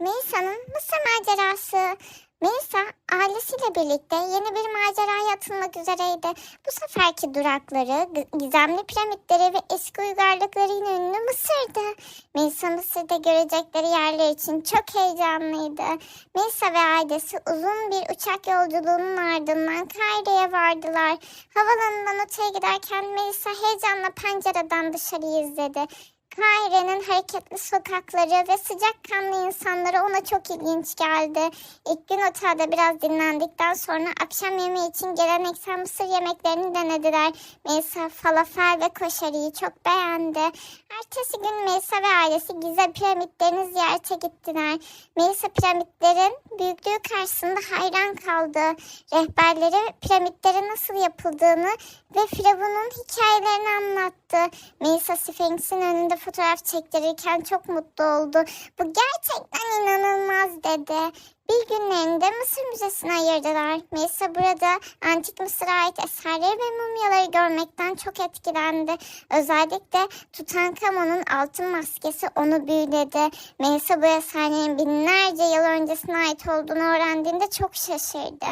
Melisa'nın Mısır macerası. Melisa ailesiyle birlikte yeni bir maceraya atılmak üzereydi. Bu seferki durakları, gizemli piramitleri ve eski uygarlıklarıyla ünlü Mısır'dı. Melisa Mısır'da görecekleri yerler için çok heyecanlıydı. Melisa ve ailesi uzun bir uçak yolculuğunun ardından Kaire'ye vardılar. Havalanından otele giderken Melisa heyecanla pencereden dışarıyı izledi. Kaire'nin hareketli sokakları ve sıcakkanlı insanları ona çok ilginç geldi. İlk gün otelde biraz dinlendikten sonra akşam yemeği için geleneksel Mısır yemeklerini denediler. Melisa falafel ve koşarıyı çok beğendi. Ertesi gün Melisa ve ailesi Gize piramitlerini ziyarete gittiler. Melisa piramitlerin büyüklüğü karşısında hayran kaldı. Rehberleri piramitlerin nasıl yapıldığını ve Firavun'un hikayelerini anlattı. Melisa Sphinx'in önünde fotoğraf çektirirken çok mutlu oldu. Bu gerçekten inanılmaz dedi. Bir günlerinde Mısır Müzesi'ne ayırdılar. Melisa burada antik Mısır'a ait eserleri ve mumyaları görmekten çok etkilendi. Özellikle Tutankamon'un altın maskesi onu büyüledi. Melisa bu eserlerin binlerce yıl öncesine ait olduğunu öğrendiğinde çok şaşırdı.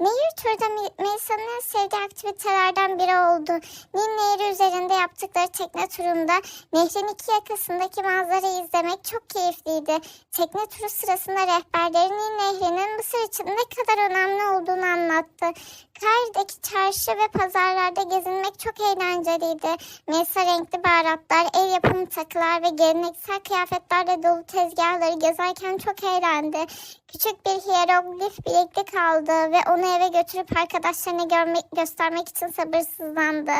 Nehir turda en sevdiği aktivitelerden biri oldu. Nil Nehri üzerinde yaptıkları tekne turunda nehrin iki yakasındaki manzarayı izlemek çok keyifliydi. Tekne turu sırasında rehberleri Nil Nehri'nin Mısır için ne kadar önemli olduğunu anlattı. Kaire'deki çarşı ve pazarlarda gezinmek çok eğlenceliydi. Melisa renkli baharatlar, el yapımı takılar ve geleneksel kıyafetlerle dolu tezgahları gezerken çok eğlendi. Küçük bir hieroglif bileklik aldı ve onu eve götürüp arkadaşlarına görmek, göstermek için sabırsızlandı.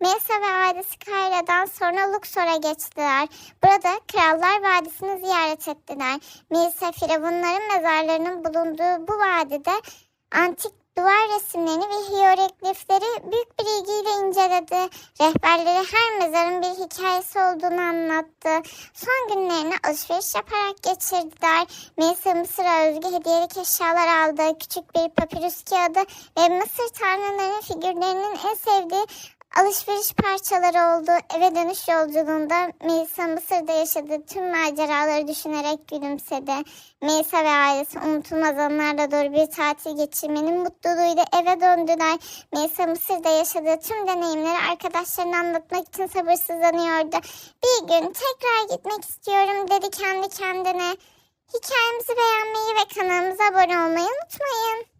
Melisa ve ailesi Kaire'den sonra Luxor'a geçtiler. Burada Krallar Vadisi'ni ziyaret ettiler. Melisa firavunların mezarlarının bulunduğu bu vadide antik duvar resimlerini ve hieroglifleri büyük bir ilgiyle inceledi. Rehberleri her hikayesi olduğunu anlattı. Son günlerini alışveriş yaparak geçirdiler. Melisa Mısır'a özgü hediyelik eşyalar aldı. Küçük bir papirüs kağıdı ve Mısır tanrılarının figürlerinin en sevdiği alışveriş parçaları oldu. Eve dönüş yolculuğunda Melisa Mısır'da yaşadığı tüm maceraları düşünerek gülümsedi. Melisa ve ailesi unutulmaz anlarla dolu bir tatil geçirmenin mutluluğuyla eve döndüler. Melisa Mısır'da yaşadığı tüm deneyimleri arkadaşlarına anlatmak için sabırsızlanıyordu. Bir gün tekrar gitmek istiyorum dedi kendi kendine. Hikayemizi beğenmeyi ve kanalımıza abone olmayı unutmayın.